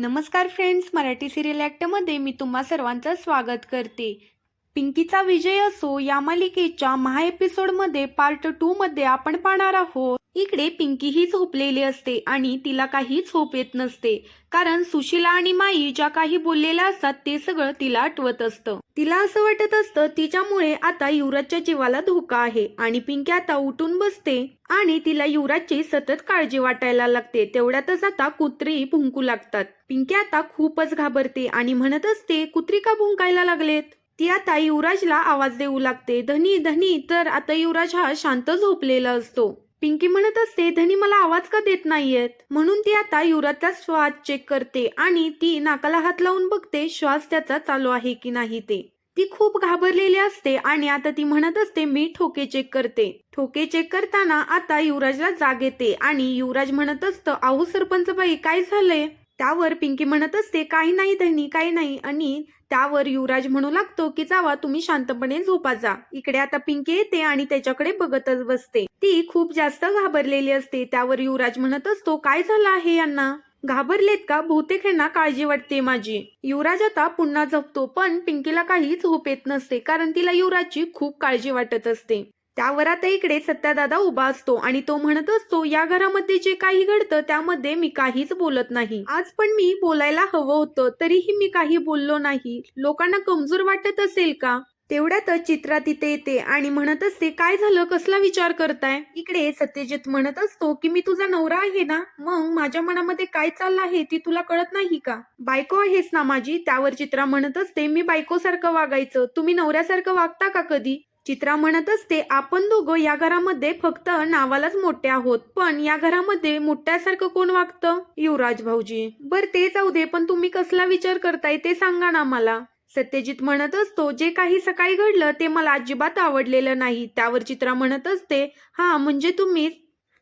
नमस्कार friends Marathi serial ॲक्टमध्ये मी तुम्हा सर्वांचं स्वागत करते. पिंकीचा विजय असो या मालिकेच्या महा एपिसोडमध्ये पार्ट टूमध्ये आपण पाहणार आहोत. इकडे पिंकीही झोपलेली असते आणि तिला काही झोप येत नसते. कारण सुशिला आणि माई ज्या काही बोललेल्या असतात ते सगळं तिला आठवत असतं. तिला असं वाटत असतं तिच्यामुळे आता युवराजच्या जीवाला धोका आहे आणि पिंकी आता उठून बसते आणि तिला युवराजची सतत काळजी वाटायला लागते. तेवढ्यातच आता कुत्री भुंकू लागतात. पिंकी आता खूपच घाबरते आणि म्हणत असते कुत्री का भुंकायला लागलेत? ती आता युवराजला आवाज देऊ लागते धनी धनी तर आता युवराज हा शांत झोपलेला असतो. पिंकी म्हणत असते धनी मला आवाज का देत नाहीयेत? म्हणून ती आता युवराजचा श्वास चेक करते आणि ती नाकाला हात लावून बघते श्वास त्याचा चालू आहे की नाही ते? ती खूप घाबरलेली असते आणि आता ती म्हणत असते मी ठोके चेक करते. ठोके चेक करताना आता युवराजला जाग येते आणि युवराज म्हणत असतं आहो सरपंच बाई काय झालंय? त्यावर पिंकी म्हणत असते काही नाही धनी काही नाही. आणि त्यावर युवराज म्हणू लागतो की जावा तुम्ही शांतपणे झोपा जा. इकडे आता पिंकी येते आणि त्याच्याकडे बघतच बसते. ती खूप जास्त घाबरलेली असते. त्यावर युवराज म्हणत असतो काय झालं आहे यांना? घाबरलेत का? बहुतेक यांना काळजी वाटते माझी. युवराज आता पुन्हा झोपतो पण पिंकीला काही झोप येत नसते कारण तिला युवराजची खूप काळजी वाटत असते. त्यावर आता इकडे सत्यादादा उभा असतो आणि तो म्हणत असतो या घरामध्ये जे काही घडतं त्यामध्ये मी काहीच बोलत नाही. आज पण मी बोलायला हवं होतं तरीही मी काही बोललो नाही. लोकांना कमजोर वाटत असेल का? तेवढ्यातच चित्रा तिथे येते आणि म्हणत असते काय झालं? कसला विचार करताय? इकडे सत्यजित म्हणत असतो की मी तुझा नवरा आहे ना? मग माझ्या मनामध्ये काय चाललं आहे ती तुला कळत नाही का? बायको आहेस ना माझी? त्यावर चित्रा म्हणत असते मी बायकोसारखं वागायचं. तुम्ही नवऱ्यासारखं वागता का कधी? चित्रा म्हणत असते आपण दोघं या घरामध्ये फक्त नावालाच मोठे आहोत पण या घरामध्ये मोठ्यासारखं कोण वागतं? युवराज भाऊजी. बर ते जाऊ दे पण तुम्ही कसला विचार करताय ते सांगा ना मला. सत्यजित म्हणत असतो जे काही सकाळी घडलं ते मला अजिबात आवडलेलं नाही. त्यावर चित्रा म्हणत असते हा म्हणजे तुम्ही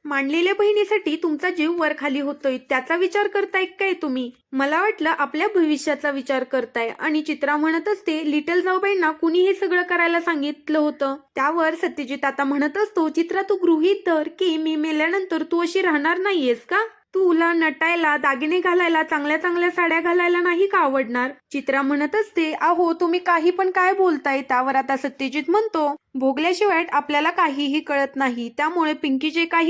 मांडलेल्या बहिणीसाठी तुमचा जीव वर खाली होतोय त्याचा विचार करताय काय तुम्ही? मला वाटलं आपल्या भविष्याचा विचार करताय आणि चित्रा म्हणत असते लिटल जाऊबाईंना कुणी हे सगळं करायला सांगितलं होतं? त्यावर सत्यजित आता म्हणत असतो चित्रा तू गृहीत धर की मी मेल्यानंतर तू अशी राहणार नाहीयेस का? तुला नटायला दागिने घालायला चांगल्या चांगल्या साड्या घालायला नाही का आवडणार? चित्रा म्हणत असते अहो तुम्ही काही पण काय बोलताय? त्यावर आता सत्यजित म्हणतो भोगल्याशिवाय आपल्याला काहीही कळत नाही त्यामुळे पिंकी जे काही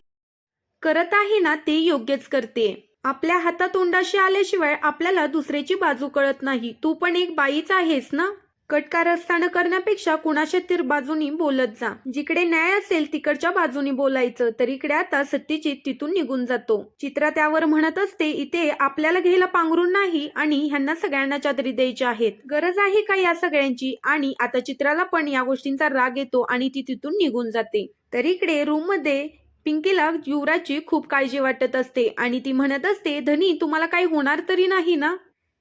करत आहे ना ते योग्यच करते. आपल्या हातातोंडाशी आल्याशिवाय आपल्याला दुसऱ्याची बाजू कळत नाही. तू पण एक बाईच आहेस ना? कटकार असताना करण्यापेक्षा कुणाच्या तीर बाजूनी बोलत जा. जिकडे न्याय असेल तिकडच्या बाजूनी बोलायचं तर इकडे आता सत्यजित तिथून निघून जातो. चित्रा त्यावर म्हणत असते इथे आपल्याला घ्यायला पांघरून नाही आणि ह्यांना सगळ्यांना चादरी द्यायच्या आहेत. गरज आहे का या सगळ्यांची? आणि आता चित्राला पण या गोष्टींचा राग येतो आणि ती तिथून निघून जाते. तर इकडे रूममध्ये पिंकीला युवराजची खूप काळजी वाटत असते आणि ती म्हणत असते धनी तुम्हाला काही होणार तरी नाही ना?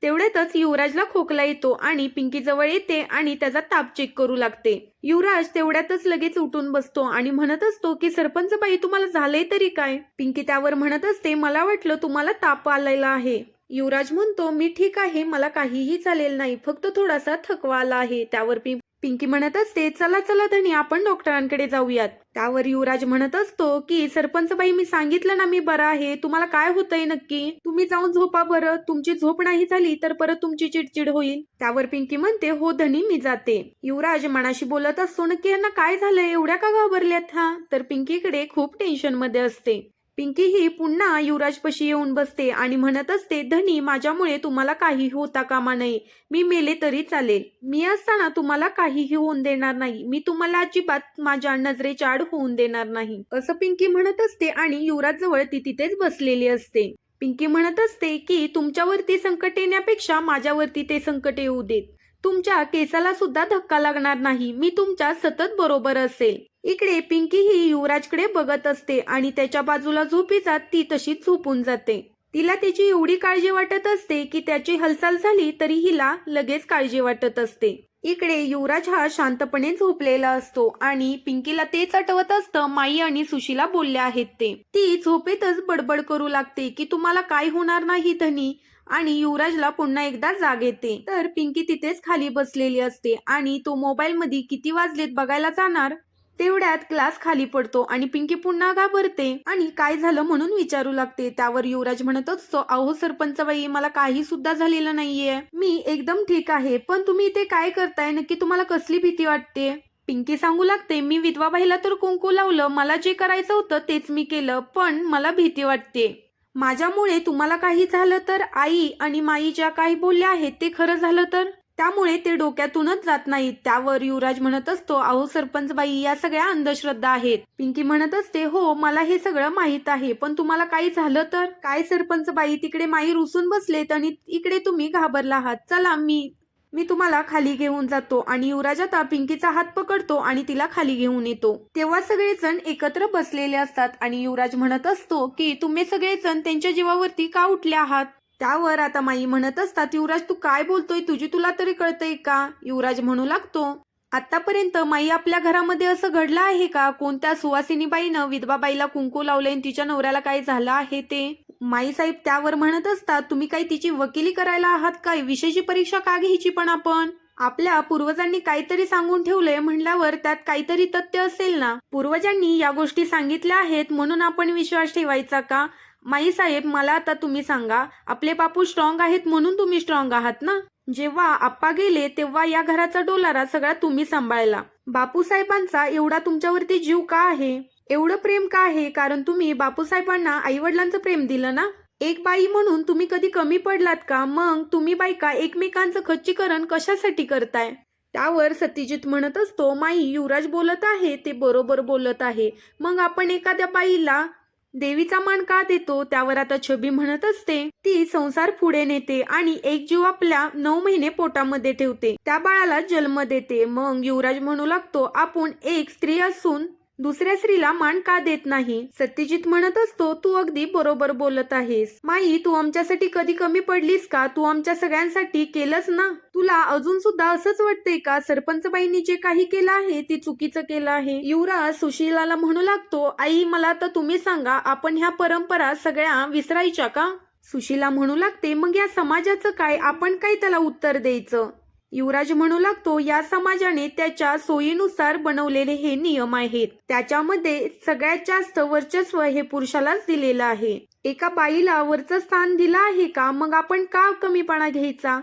तेवढ्यातच युवराजला खोकला येतो आणि पिंकी जवळ येते आणि त्याचा ताप चेक करू लागते. युवराज तेवढ्यातच लगेच उठून बसतो आणि म्हणत असतो की सरपंच बाई तुम्हाला झालंय तरी काय? पिंकी त्यावर म्हणत असते मला वाटलं तुम्हाला ताप आलेला आहे. युवराज म्हणतो मी ठीक आहे मला काहीही चालेल नाही फक्त थोडासा थकवा आला आहे. त्यावर पिंकी म्हणत असते चला चला धनी आपण डॉक्टरांकडे जाऊयात. त्यावर युवराज म्हणत असतो की सरपंच बाई मी सांगितलं ना मी बरा आहे. तुम्हाला काय होतंय नक्की? तुम्ही जाऊन झोपा बरं. तुमची झोप नाही झाली तर परत तुमची चिडचिड होईल. त्यावर पिंकी म्हणते हो धनी मी जाते. युवराज मनाशी बोलत असतो नक्की यांना काय झालंय? एवढ्या का घाबरल्यात हा? तर पिंकीकडे खूप टेन्शनमध्ये असते. पिंकी ही पुन्हा युवराजपाशी येऊन बसते आणि म्हणत असते धनी माझ्यामुळे तुम्हाला काही होता कामा नये. मी मेले तरी चालेल. मी असताना तुम्हाला काहीही होऊन देणार नाही. मी तुम्हाला अजिबात माझ्या नजरेच्या आड होऊन देणार नाही. असं पिंकी म्हणत असते आणि युवराज जवळ ती तिथेच बसलेली असते. पिंकी म्हणत असते की तुमच्यावरती संकट येण्यापेक्षा माझ्यावरती ते संकट येऊ देत. तुमच्या केसाला सुद्धा धक्का लागणार नाही. मी तुमच्या सतत बरोबर असेल. इकडे पिंकी ही युवराजकडे बघत असते आणि त्याच्या बाजूला झोपी जात ती तशीच झोपून जाते. तिला त्याची एवढी काळजी वाटत असते की त्याची हालचाल झाली तरी हिला लगेच काळजी वाटत असते. इकडे युवराज हा शांतपणे झोपलेला असतो आणि पिंकीला तेच आठवत असतं माई आणि सुशीला बोलल्या आहेत ते. ती झोपेतच बडबड करू लागते की तुम्हाला काय होणार नाही धनी? आणि युवराजला पुन्हा एकदा जाग येते. तर पिंकी तिथेच खाली बसलेली असते आणि तो मोबाईल मध्ये किती वाजलेत बघायला जाणार? तेवढ्यात ग्लास खाली पडतो आणि पिंकी पुन्हा घाबरते. आणि काय झालं म्हणून विचारू लागते. त्यावर युवराज म्हणत असतो अहो सरपंच बाई मला काही सुद्धा झालेलं नाहीये. मी एकदम ठीक आहे पण तुम्ही इथे काय करताय? नक्की तुम्हाला कसली भीती वाटते? पिंकी सांगू लागते मी विधवा बाईला तर कुंकू लावलं मला जे करायचं होतं तेच मी केलं पण मला भीती वाटते. माझ्यामुळे तुम्हाला काही झालं तर आई आणि माई ज्या काही बोलल्या आहेत ते खरं झालं तर? त्यामुळे ते डोक्यातूनच जात नाहीत. त्यावर युवराज म्हणत असतो अहो सरपंच बाई या सगळ्या अंधश्रद्धा आहेत. पिंकी म्हणत असते हो मला हे सगळं माहीत आहे पण तुम्हाला काही झालं तर? काय सरपंच बाई तिकडे माई रुसून बसलेत आणि इकडे तुम्ही घाबरला आहात? चला मी मी तुम्हाला खाली घेऊन जातो आणि युवराज आता पिंकीचा हात पकडतो आणि तिला खाली घेऊन येतो. तेव्हा सगळेजण एकत्र बसलेले असतात आणि युवराज म्हणत असतो की तुम्ही सगळेजण त्यांच्या जीवावरती का उठले आहात? त्यावर आता माई म्हणत असतात युवराज तू काय बोलतोय? तुझी तुला तरी कळतंय का? युवराज म्हणू लागतो आतापर्यंत माई आपल्या घरामध्ये असं घडलं आहे का? कोणत्या सुवासिनी बाईनं विधवा कुंकू लावले आणि तिच्या नवऱ्याला काय झालं आहे ते? माई साहेब त्यावर म्हणत असतात तुम्ही काही तिची वकिली करायला आहात काय? विषयची परीक्षा का घ्यायची पण आपण? आपल्या पूर्वजांनी काहीतरी सांगून ठेवले म्हणल्यावर त्यात काहीतरी तथ्य असेल ना? पूर्वजांनी या गोष्टी सांगितल्या आहेत म्हणून आपण विश्वास ठेवायचा का? माई साहेब मला आता तुम्ही सांगा आपले बापू स्ट्रॉंग आहेत म्हणून तुम्ही स्ट्रॉंग आहात ना? जेव्हा आप्पा गेले तेव्हा या घराचा डोलारा सगळा तुम्ही सांभाळला. बापू साहेबांचा एवढा तुमच्यावरती जीव का आहे? एवढं प्रेम का आहे? कारण तुम्ही बापूसाहेबांना आई वडिलांचं प्रेम दिलं ना? एक बाई म्हणून तुम्ही कधी कमी पडलात का? मग तुम्ही बायका एकमेकांचं खच्चीकरण कशासाठी करताय? त्यावर सत्यजित म्हणत असतो माई युवराज बोलत आहे ते बरोबर बोलत आहे. मग आपण एखाद्या बाईला देवीचा मान का देतो? त्यावर आता छबी म्हणत असते. ती संसार पुढे नेते आणि एक जीव आपल्या नऊ महिने पोटामध्ये ठेवते. त्या बाळाला जन्म देते. मग युवराज म्हणू लागतो आपण एक स्त्री असून दुसऱ्या स्त्रीला मान का देत नाही? सत्यजित म्हणत असतो तू अगदी बरोबर बोलत आहेस. माई तू आमच्यासाठी कधी कमी पडलीस का? तू आमच्या सगळ्यांसाठी केलंस ना? तुला अजून सुद्धा असंच वाटतंय का? सरपंच बाईंनी जे काही केलं आहे ते चुकीचं केलं आहे. युवराज सुशीलाला म्हणू लागतो आई मला तर तुम्ही सांगा आपण ह्या परंपरा सगळ्या विसरायच्या का? सुशीला म्हणू लागते मग या समाजाचं काय? आपण काय त्याला उत्तर द्यायचं? युवराज म्हणू लागतो या समाजाने त्याच्या सोयीनुसार बनवलेले हे नियम आहेत. त्याच्यामध्ये सगळ्यात जास्त वर्चस्व हे पुरुषालाच दिलेलं आहे. एका बाईला वरचं स्थान दिलं आहे का? मग आपण का कमीपणा घ्यायचा?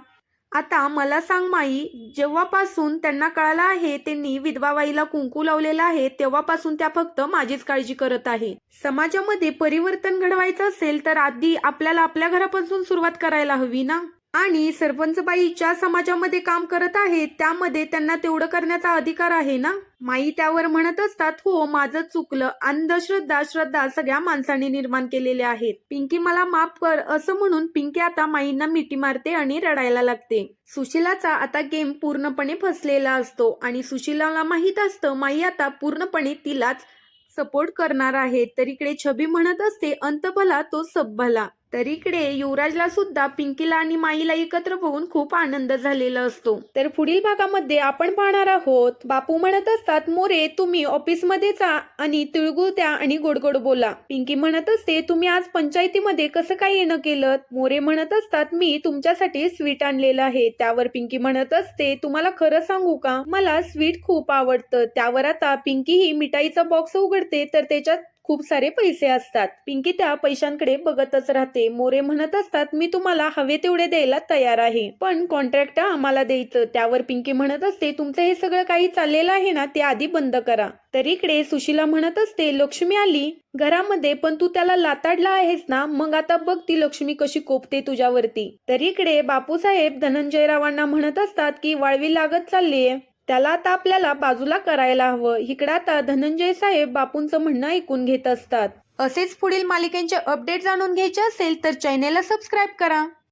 आता मला सांग माई जेव्हापासून त्यांना कळालं आहे त्यांनी विधवाबाईला कुंकू लावलेला आहे तेव्हापासून त्या फक्त माझीच काळजी करत आहे. समाजामध्ये परिवर्तन घडवायचं असेल तर आधी आपल्याला आपल्या घरापासून सुरुवात करायला हवी ना? आणि सरपंचबाई ज्या समाजामध्ये काम करत आहेत त्यामध्ये त्यांना तेवढं करण्याचा अधिकार आहे ना? माई त्यावर म्हणत असतात हो माझं चुकलं. अंधश्रद्धा श्रद्धा सगळ्या माणसांनी निर्माण केलेल्या आहेत. पिंकी मला माफ कर असं म्हणून पिंकी आता माईंना मिठी मारते आणि रडायला लागते. सुशिलाचा आता गेम पूर्णपणे फसलेला असतो आणि सुशिलाला माहीत असतं माई आता पूर्णपणे तिलाच सपोर्ट करणार आहे. तर इकडे छबी म्हणत असते अंत भला तो सब भला तर इकडे युवराजला सुद्धा पिंकीला आणि माईला एकत्र बघून खूप आनंद झालेला असतो. तर पुढील भागामध्ये आपण पाहणार आहोत बापू म्हणत असतात मोरे तुम्ही ऑफिसमध्ये जा आणि तिळगुळ द्या आणि गोडगोड बोला. पिंकी म्हणत असते तुम्ही आज पंचायतीमध्ये कसं काय येणं केलं? मोरे म्हणत असतात मी तुमच्यासाठी स्वीट आणलेलं आहे. त्यावर पिंकी म्हणत असते तुम्हाला खरं सांगू का? मला स्वीट खूप आवडतं. त्यावर आता पिंकी ही मिठाईचा बॉक्स उघडते तर त्याच्यात खूप सारे पैसे असतात. पिंकी त्या पैशांकडे बघतच राहते. मोरे म्हणत असतात मी तुम्हाला हवे तेवढे द्यायला तयार आहे. पण कॉन्ट्रॅक्ट आम्हाला द्यायचं. त्यावर पिंकी म्हणत असते तुमचं हे सगळं काही चाललेलं आहे ना ते आधी बंद करा. तर इकडे सुशीला म्हणत असते लक्ष्मी आली. घरामध्ये पण तू त्याला लाताडला आहेस ना मग आता बघ ती लक्ष्मी कशी कोपते तुझ्यावरती. तर इकडे बापूसाहेब धनंजयरावांना म्हणत असतात की वाळवी लागत चाललीये. त्याला आता आपल्याला बाजूला करायला हवं. इकडं आता धनंजय साहेब बापूंचं म्हणणं ऐकून घेत असतात. असेच पुढील मालिकेंचे अपडेट जाणून घ्यायचे असेल तर चॅनेलला सबस्क्राईब करा.